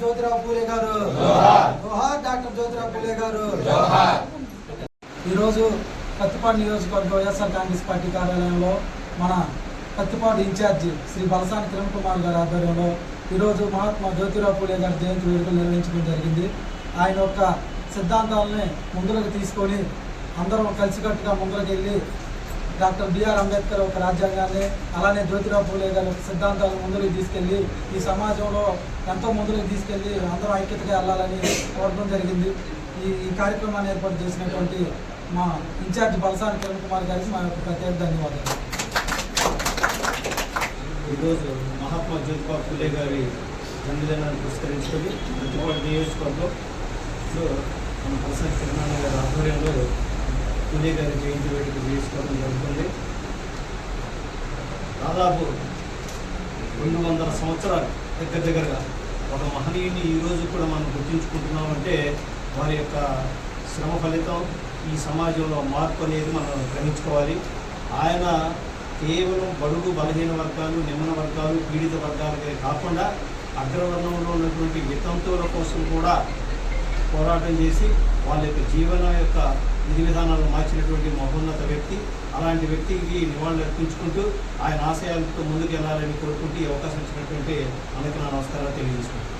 జ్యోతిరావు పూలే గారు. డాక్టర్ జ్యోతిరావు పూలే గారు. ఈరోజు పత్తిపాడు నియోజకవర్గ వైఎస్ఆర్ కాంగ్రెస్ పార్టీ కార్యాలయంలో మన పత్తిపాడు ఇన్ఛార్జి శ్రీ బలసాని కిరణ్ కుమార్ గారి ఆధ్వర్యంలో ఈరోజు మహాత్మా జ్యోతిరావు పూలే గారి జయంతి వేడుకలు నిర్వహించడం జరిగింది. ఆయన యొక్క సిద్ధాంతాలని ముందులకు తీసుకొని అందరం కలిసికట్టుగా ముందుకు వెళ్ళి డాక్టర్ బిఆర్ అంబేద్కర్ ఒక రాజ్యాంగాన్ని అలానే జ్యోతిరావు పూలే గారి సిద్ధాంతాలు ముందుకు తీసుకెళ్ళి ఈ సమాజంలో ఎంతో ముందుకు తీసుకెళ్ళి అందరం ఐక్యతగా వెళ్ళాలని కోరడం జరిగింది. ఈ ఈ కార్యక్రమాన్ని ఏర్పాటు చేసినటువంటి మా ఇన్ఛార్జ్ బలసాని కిరణ్ కుమార్ గారికి మా యొక్క ప్రత్యేక ధన్యవాదాలు. ఈరోజు మహాత్మా జ్యోతిబా పూలే గారి జన్మదినాన్ని పురస్కరించుకొని ప్రతిపాడు నియోజకవర్గంలో మన బలసాని కిరణ్ గారి ఆధ్వర్యంలో ఫులే గారి జయంతి వేడుక చేసుకోవడం జరుగుతుంది. దాదాపు రెండు వందల సంవత్సరాలు దగ్గర దగ్గరగా ఒక మహనీయుని ఈరోజు కూడా మనం గుర్తించుకుంటున్నామంటే వారి యొక్క శ్రమ ఫలితం ఈ సమాజంలో మార్పు అనేది మనం గ్రహించుకోవాలి. ఆయన కేవలం బడుగు బలహీన వర్గాలు నిమ్మన వర్గాలు పీడిత వర్గాలకే కాకుండా అగ్రవర్ణంలో ఉన్నటువంటి వితంతువుల కోసం కూడా పోరాటం చేసి వాళ్ళ యొక్క జీవన యొక్క విధి విధానాలను మార్చినటువంటి మహోన్నత వ్యక్తి అలాంటి వ్యక్తికి నివాళులు అర్పించుకుంటూ ఆయన ఆశయాలతో ముందుకు వెళ్ళాలని కోరుకుంటూ ఈ అవకాశం ఇచ్చినటువంటి అందరికీ నా నమస్కారాలు తెలియజేసుకుంటాను